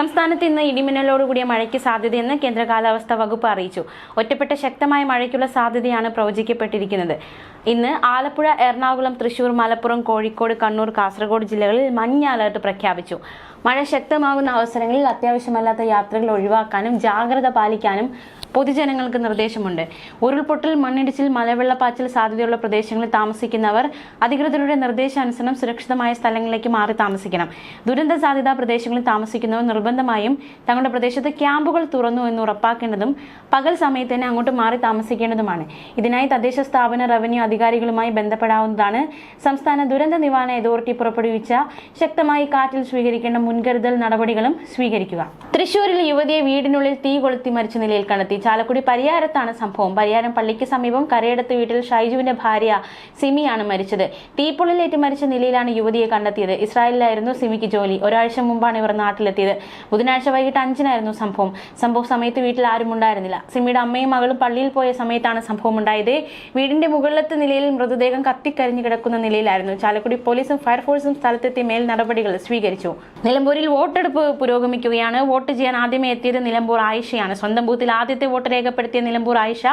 സംസ്ഥാനത്ത് ഇന്ന് ഇടിമിന്നലോടുകൂടിയ മഴയ്ക്ക് സാധ്യതയെന്ന് കേന്ദ്ര കാലാവസ്ഥാ വകുപ്പ് അറിയിച്ചു. ഒറ്റപ്പെട്ട ശക്തമായ മഴയ്ക്കുള്ള സാധ്യതയാണ് പ്രവചിക്കപ്പെട്ടിരിക്കുന്നത്. ഇന്ന് ആലപ്പുഴ എറണാകുളം തൃശൂർ മലപ്പുറം കോഴിക്കോട് കണ്ണൂർ കാസർഗോഡ് ജില്ലകളിൽ മഞ്ഞ അലർട്ട് പ്രഖ്യാപിച്ചു. മഴ ശക്തമാകുന്ന അവസരങ്ങളിൽ അത്യാവശ്യമല്ലാത്ത യാത്രകൾ ഒഴിവാക്കാനും ജാഗ്രത പാലിക്കാനും പൊതുജനങ്ങൾക്ക് നിർദ്ദേശമുണ്ട്. ഉരുൾപൊട്ടൽ മണ്ണിടിച്ചിൽ മലവെള്ളപ്പാച്ചിൽ സാധ്യതയുള്ള പ്രദേശങ്ങളിൽ താമസിക്കുന്നവർ അധികൃതരുടെ നിർദ്ദേശാനുസരണം സുരക്ഷിതമായ സ്ഥലങ്ങളിലേക്ക് മാറി താമസിക്കണം. ദുരന്ത സാധ്യതാ പ്രദേശങ്ങളിൽ താമസിക്കുന്നവർ നിർബന്ധമായും തങ്ങളുടെ പ്രദേശത്ത് ക്യാമ്പുകൾ തുറന്നു എന്ന് ഉറപ്പാക്കേണ്ടതും പകൽ സമയത്ത് തന്നെ അങ്ങോട്ട് മാറി താമസിക്കേണ്ടതുമാണ്. ഇതിനായി തദ്ദേശ സ്ഥാപന റവന്യൂ അധികാരികളുമായി ബന്ധപ്പെടാവുന്നതാണ് സംസ്ഥാന ദുരന്ത നിവാരണ അതോറിറ്റി പുറപ്പെടുവിച്ച ശക്തമായി കാറ്റിൽ സ്വീകരിക്കേണ്ട മുൻകരുതൽ നടപടികളും സ്വീകരിക്കുക. തൃശൂരിൽ യുവതിയെ വീടിനുള്ളിൽ തീ കൊളുത്തി മരിച്ച നിലയിൽ കണ്ടെത്തി ചാലക്കുടി പരിയാരത്താണ് സംഭവം. പരിയാരം പള്ളിക്ക് സമീപം കരയെടുത്ത് വീട്ടിൽ ഷൈജുവിന്റെ ഭാര്യ സിമിയാണ് മരിച്ചത്. തീപ്പൊള്ളിലേറ്റ് മരിച്ച നിലയിലാണ് യുവതിയെ കണ്ടെത്തിയത്. ഇസ്രായേലിലായിരുന്നു സിമിക്ക് ജോലി. ഒരാഴ്ച മുമ്പാണ് ഇവർ നാട്ടിലെത്തിയത്. ബുധനാഴ്ച വൈകിട്ട് അഞ്ചിനായിരുന്നു സംഭവം. സംഭവ സമയത്ത് വീട്ടിൽ ആരും ഉണ്ടായിരുന്നില്ല. സിമിയുടെ അമ്മയും മകളും പള്ളിയിൽ പോയ സമയത്താണ് സംഭവം ഉണ്ടായത്. വീടിന്റെ മുകളിലത്തെ നിലയിൽ മൃതദേഹം കത്തിക്കരിഞ്ഞു കിടക്കുന്ന നിലയിലായിരുന്നു. ചാലക്കുടി പോലീസും ഫയർഫോഴ്സും സ്ഥലത്തെത്തി മേൽ നടപടികൾ സ്വീകരിച്ചു. നിലമ്പൂരിൽ വോട്ടെടുപ്പ് പുരോഗമിക്കുകയാണ്. വോട്ട് ചെയ്യാൻ ആദ്യമേ എത്തിയത് നിലമ്പൂർ ആയിഷയാണ്. സ്വന്തം ബൂത്തിൽ ആദ്യത്തെ വോട്ട് രേഖപ്പെടുത്തിയ നിലമ്പൂർ ആയിഷ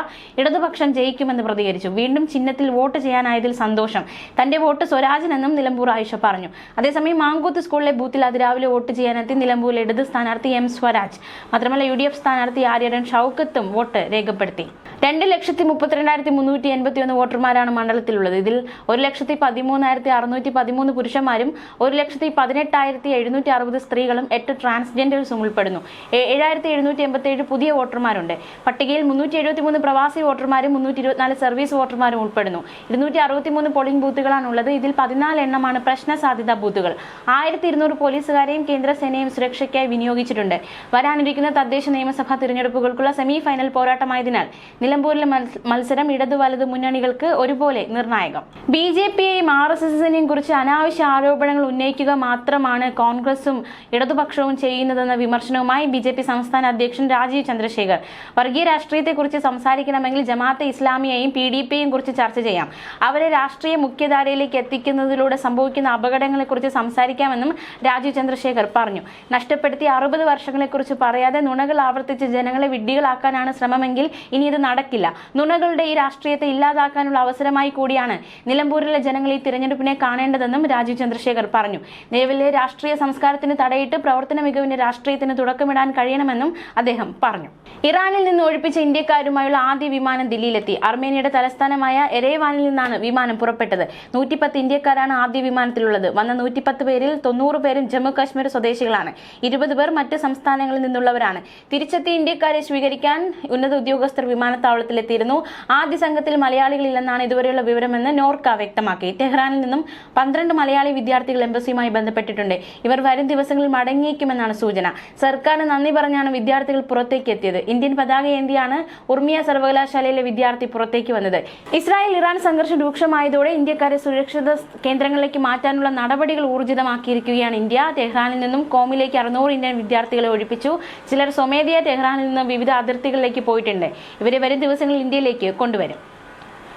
ഇടതുപക്ഷം ജയിക്കുമെന്ന് പ്രതികരിച്ചു. വീണ്ടും ചിഹ്നത്തിൽ വോട്ട് ചെയ്യാനായതിൽ സന്തോഷം. തന്റെ വോട്ട് സ്വരാജിനെന്നും നിലമ്പൂർ ആയിഷ പറഞ്ഞു. അതേസമയം മാങ്കൂത്ത് സ്കൂളിലെ ബൂത്തിൽ അതിരാവിലെ വോട്ട് ചെയ്യാനെത്തി നിലമ്പൂർ ഇടത് സ്ഥാനാർത്ഥി എം സ്വരാജ്. മാത്രമല്ല യു ഡി എഫ് സ്ഥാനാർത്ഥി ആര്യടൻ ഷൗക്കത്തും വോട്ട് രേഖപ്പെടുത്തി. രണ്ട് ലക്ഷത്തി മുപ്പത്തിരണ്ടായിരത്തി മുന്നൂറ്റി എൺപത്തി ഒന്ന് വോട്ടർമാരാണ് മണ്ഡലത്തിലുള്ളത്. ഇതിൽ ഒരു ലക്ഷത്തി പതിമൂന്നായിരത്തി അറുന്നൂറ്റി പതിമൂന്ന് പുരുഷന്മാരും ഒരു ലക്ഷത്തി പതിനെട്ടായിരത്തി എഴുന്നൂറ്റി അറുപത് സ്ത്രീകളും എട്ട് ട്രാൻസ്ജെൻഡേഴ്സും ഉൾപ്പെടുന്നു. ഏഴായിരത്തി എഴുന്നൂറ്റി എൺപത്തി ഏഴ് പുതിയ വോട്ടർമാരുണ്ട്. പട്ടികയിൽ മുന്നൂറ്റി എഴുപത്തി മൂന്ന് പ്രവാസി വോട്ടർമാരും മുന്നൂറ്റി ഇരുപത്തിനാല് സർവീസ് വോട്ടർമാരും ഉൾപ്പെടുന്നു. ഇരുന്നൂറ്റി അറുപത്തി മൂന്ന് പോളിംഗ് ബൂത്തുകളാണുള്ളത്. ഇതിൽ പതിനാല് എണ്ണമാണ് പ്രശ്ന സാധ്യതാ ബൂത്തുകൾ. ആയിരത്തി ഇരുന്നൂറ് പോലീസുകാരെയും കേന്ദ്രസേനയും സുരക്ഷയ്ക്കായി വിനിയോഗിച്ചിട്ടുണ്ട്. വരാനിരിക്കുന്ന തദ്ദേശ നിയമസഭാ തിരഞ്ഞെടുപ്പുകൾക്കുള്ള സെമി ഫൈനൽ പോരാട്ടമായതിനാൽ നിലമ്പൂരിലെ മത്സരം ഇടതു വലതു മുന്നണികൾക്ക് ഒരുപോലെ നിർണായകം. ബി ജെ പിയെയും ആർ എസ് എസിനെയും കുറിച്ച് അനാവശ്യ ആരോപണങ്ങൾ ഉന്നയിക്കുക മാത്രമാണ് കോൺഗ്രസും ഇടതുപക്ഷവും ചെയ്യുന്നതെന്ന വിമർശനവുമായി ബി ജെ പി സംസ്ഥാന അധ്യക്ഷൻ രാജീവ് ചന്ദ്രശേഖർ. വർഗീയ രാഷ്ട്രീയത്തെക്കുറിച്ച് സംസാരിക്കണമെങ്കിൽ ജമാഅത്തെ ഇസ്ലാമിയെയും പി ഡി പിയെയും കുറിച്ച് ചർച്ച ചെയ്യാം. അവരെ രാഷ്ട്രീയ മുഖ്യധാരയിലേക്ക് എത്തിക്കുന്നതിലൂടെ സംഭവിക്കുന്ന അപകടങ്ങളെ കുറിച്ച് സംസാരിക്കാമെന്നും രാജീവ് ചന്ദ്രശേഖർ പറഞ്ഞു. നഷ്ടപ്പെടുത്തിയ അറുപത് വർഷങ്ങളെക്കുറിച്ച് പറയാതെ നുണകൾ ആവർത്തിച്ച് ജനങ്ങളെ വിഡ്ഢികളാക്കാനാണ് ശ്രമമെങ്കിൽ ഇനി ഇത് നടക്കില്ല. നുണകളുടെ ഈ രാഷ്ട്രീയത്തെ ഇല്ലാതാക്കാനുള്ള അവസരമായി കൂടിയാണ് നിലമ്പൂരിലെ ജനങ്ങൾ ഈ തിരഞ്ഞെടുപ്പിനെ കാണേണ്ടതെന്നും രാജീവ് ചന്ദ്രശേഖർ പറഞ്ഞു. നിലവിലെ രാഷ്ട്രീയ സംസ്കാരത്തിന് തടയിട്ട് പ്രവർത്തന മികവിന്റെ രാഷ്ട്രീയത്തിന് തുടക്കമിടാൻ കഴിയണമെന്നും അദ്ദേഹം പറഞ്ഞു. ഇറാനിൽ നിന്ന് ഒഴിപ്പിച്ച ഇന്ത്യക്കാരുമായുള്ള ആദ്യ വിമാനം ദില്ലിയിലെത്തി. അർമേനിയയുടെ തലസ്ഥാനമായ എരേവാനിൽ നിന്നാണ് വിമാനം പുറപ്പെട്ടത്. നൂറ്റിപ്പത്ത് ഇന്ത്യക്കാരാണ് ആദ്യ വിമാനത്തിലുള്ളത്. വന്ന നൂറ്റിപ്പത്ത് പേരിൽ തൊണ്ണൂറ് പേരും ജമ്മു കാശ്മീർ സ്വദേശികളാണ്. ഇരുപത് പേർ മറ്റ് സംസ്ഥാനങ്ങളിൽ നിന്നുള്ളവരാണ്. തിരിച്ചെത്തിയ ഇന്ത്യക്കാരെ സ്വീകരിക്കാൻ ഉന്നത ഉദ്യോഗസ്ഥർ വിമാനത്താവളത്തിലെത്തിയിരുന്നു. ആദ്യ സംഘത്തിൽ മലയാളികളില്ലെന്നാണ് ഇതുവരെയുള്ള വിവരമെന്ന് നോർക്ക വ്യക്തമാക്കി. ടെഹ്റാനിൽ നിന്നും പന്ത്രണ്ട് മലയാളി വിദ്യാർത്ഥികൾ എംബസിയുമായി ബന്ധപ്പെട്ടിട്ടുണ്ട്. ഇവർ വരും ദിവസങ്ങളിൽ മടങ്ങിയേക്കുമെന്നാണ് സൂചന. സർക്കാർ നന്ദി പറഞ്ഞാണ് വിദ്യാർത്ഥികൾ പുറത്തേക്ക് എത്തിയത് ഇന്ത്യൻ പതാക ഏന്തിയാണ് ഉർമിയ സർവകലാശാലയിലെ വിദ്യാർത്ഥി പുറത്തേക്ക് വന്നത്? ഇസ്രായേൽ ഇറാൻ സംഘർഷം രൂക്ഷമായതോടെ ഇന്ത്യക്കാരെ സുരക്ഷിത കേന്ദ്രങ്ങളിലേക്ക് മാറ്റാനുള്ള നടപടികൾ ഊർജിതമാക്കിയിരിക്കുകയാണ് ഇന്ത്യ. ടെഹ്റാനിൽ നിന്നും കോമിലേക്ക് അറുന്നൂറ് ഇന്ത്യൻ വിദ്യാർത്ഥികളെ ഒഴിപ്പിച്ചു. ചിലർ സ്വമേധയാ ടെഹ്റാനിൽ നിന്നും വിവിധ അതിർത്തികളിലേക്ക് പോയിട്ടുണ്ട്. ഇവരെ വരും ദിവസങ്ങളിൽ ഇന്ത്യയിലേക്ക് കൊണ്ടുവരും.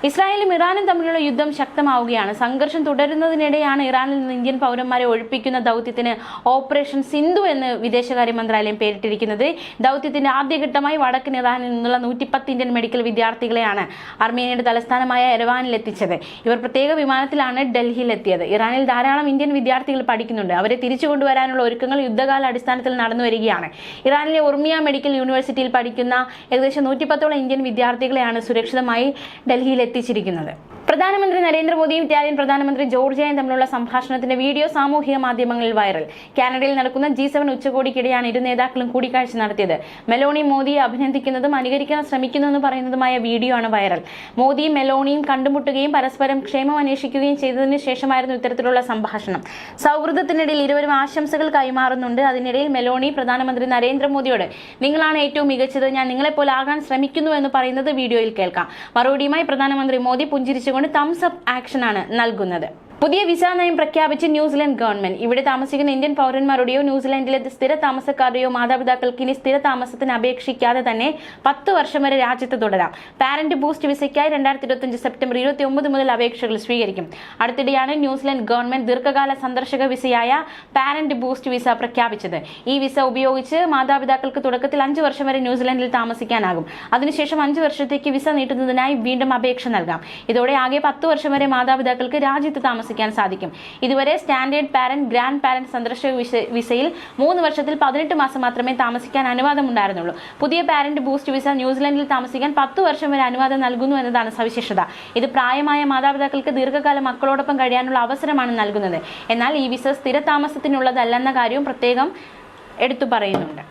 ഇസ്രായേലും ഇറാനും തമ്മിലുള്ള യുദ്ധം ശക്തമാവുകയാണ്. സംഘർഷം തുടരുന്നതിനിടെയാണ് ഇറാനിൽ നിന്ന് ഇന്ത്യൻ പൗരന്മാരെ ഒഴിപ്പിക്കുന്ന ദൗത്യത്തിന് ഓപ്പറേഷൻ സിന്ധു എന്ന് വിദേശകാര്യ മന്ത്രാലയം പേരിട്ടിരിക്കുന്നത്. ദൗത്യത്തിന്റെ ആദ്യഘട്ടമായി വടക്കൻ ഇറാനിൽ നിന്നുള്ള നൂറ്റിപ്പത്ത് ഇന്ത്യൻ മെഡിക്കൽ വിദ്യാർത്ഥികളെയാണ് അർമേനിയയുടെ തലസ്ഥാനമായ എരവാനിൽ എത്തിച്ചത്. ഇവർ പ്രത്യേക വിമാനത്തിലാണ് ഡൽഹിയിൽ എത്തിയത്. ഇറാനിൽ ധാരാളം ഇന്ത്യൻ വിദ്യാർത്ഥികൾ പഠിക്കുന്നുണ്ട്. അവരെ തിരിച്ചു കൊണ്ടുവരാനുള്ള ഒരുക്കങ്ങൾ യുദ്ധകാല അടിസ്ഥാനത്തിൽ നടന്നു വരികയാണ്. ഇറാനിലെ ഉർമിയ മെഡിക്കൽ യൂണിവേഴ്സിറ്റിയിൽ പഠിക്കുന്ന ഏകദേശം നൂറ്റിപ്പത്തോളം ഇന്ത്യൻ വിദ്യാർത്ഥികളെയാണ് സുരക്ഷിതമായി ഡൽഹിയിൽ എത്തിച്ചിരിക്കുന്നത്. പ്രധാനമന്ത്രി നരേന്ദ്രമോദിയും ഇറ്റാലിയൻ പ്രധാനമന്ത്രി ജോർജിയയും തമ്മിലുള്ള സംഭാഷണത്തിന്റെ വീഡിയോ സാമൂഹിക മാധ്യമങ്ങളിൽ വൈറൽ. കാനഡയിൽ നടക്കുന്ന ജി സെവൻ ഉച്ചകോടിക്കിടെയാണ് ഇരു നേതാക്കളും കൂടിക്കാഴ്ച നടത്തിയത്. മെലോണി മോദിയെ അഭിനന്ദിക്കുന്നതും അനുകരിക്കാൻ ശ്രമിക്കുന്നതെന്ന് പറയുന്നതുമായ വീഡിയോ ആണ് വൈറൽ. മോദിയും മെലോണിയും കണ്ടുമുട്ടുകയും പരസ്പരം ക്ഷേമം അന്വേഷിക്കുകയും ചെയ്തതിനു ശേഷമായിരുന്നു ഇത്തരത്തിലുള്ള സംഭാഷണം. സൗഹൃദത്തിനിടയിൽ ഇരുവരും ആശംസകൾ കൈമാറുന്നുണ്ട്. അതിനിടയിൽ മെലോണി പ്രധാനമന്ത്രി നരേന്ദ്രമോദിയോട് നിങ്ങളാണ് ഏറ്റവും മികച്ചത്. ഞാൻ നിങ്ങളെപ്പോലെ ആകാൻ ശ്രമിക്കുന്നു എന്ന് പറയുന്നത് വീഡിയോയിൽ കേൾക്കാം. മറുപടിയുമായി പ്രധാനമന്ത്രി മോദി പുഞ്ചിരിച്ചുകൊണ്ട് തംസ് അപ്പ് ആക്ഷനാണ് നൽകുന്നത്. പുതിയ വിസ നയം പ്രഖ്യാപിച്ച് ന്യൂസിലൻഡ് ഗവൺമെന്റ്. ഇവിടെ താമസിക്കുന്ന ഇന്ത്യൻ പൗരന്മാരുടെയോ ന്യൂസിലൻഡിലെ സ്ഥിര താമസക്കാരുടെയോ മാതാപിതാക്കൾക്ക് ഇനി സ്ഥിര താമസത്തിന് അപേക്ഷിക്കാതെ തന്നെ പത്ത് വർഷം വരെ രാജ്യത്ത് തുടരാം. പാരന്റ് ബൂസ്റ്റ് വിസയ്ക്കായി രണ്ടായിരത്തി ഇരുപത്തിയഞ്ച് സെപ്റ്റംബർ ഇരുപത്തി ഒമ്പത് മുതൽ അപേക്ഷകൾ സ്വീകരിക്കും. അടുത്തിടെയാണ് ന്യൂസിലൻഡ് ഗവൺമെന്റ് ദീർഘകാല സന്ദർശക വിസയായ പാരന്റ് ബൂസ്റ്റ് വിസ പ്രഖ്യാപിച്ചത്. ഈ വിസ ഉപയോഗിച്ച് മാതാപിതാക്കൾക്ക് തുടക്കത്തിൽ അഞ്ച് വർഷം വരെ ന്യൂസിലൻഡിൽ താമസിക്കാനാകും. അതിനുശേഷം അഞ്ച് വർഷത്തേക്ക് വിസ നീട്ടുന്നതിനായി വീണ്ടും അപേക്ഷ നൽകാം. ഇതോടെ ആകെ പത്ത് വർഷം വരെ മാതാപിതാക്കൾക്ക് രാജ്യത്ത് താമസിക്കാൻ സാധിക്കും. ഇതുവരെ സ്റ്റാൻഡേർഡ് പാരന്റ് ഗ്രാൻഡ് പാരന്റ് സന്ദർശക വിസ- വിസയിൽ മൂന്ന് വർഷത്തിൽ പതിനെട്ട് മാസം മാത്രമേ താമസിക്കാൻ അനുവാദം ഉണ്ടായിരുന്നുള്ളൂ. പുതിയ പാരന്റ് ബൂസ്റ്റ് വിസ ന്യൂസിലൻഡിൽ താമസിക്കാൻ പത്ത് വർഷം വരെ അനുവാദം നൽകുന്നു എന്നതാണ് സവിശേഷത. ഇത് പ്രായമായ മാതാപിതാക്കൾക്ക് ദീർഘകാല മക്കളോടൊപ്പം കഴിയാനുള്ള അവസരമാണ് നൽകുന്നത്. എന്നാൽ ഈ വിസ സ്ഥിര താമസത്തിനുള്ളതല്ലെന്ന കാര്യവും പ്രത്യേകം എടുത്തു പറയുന്നുണ്ട്.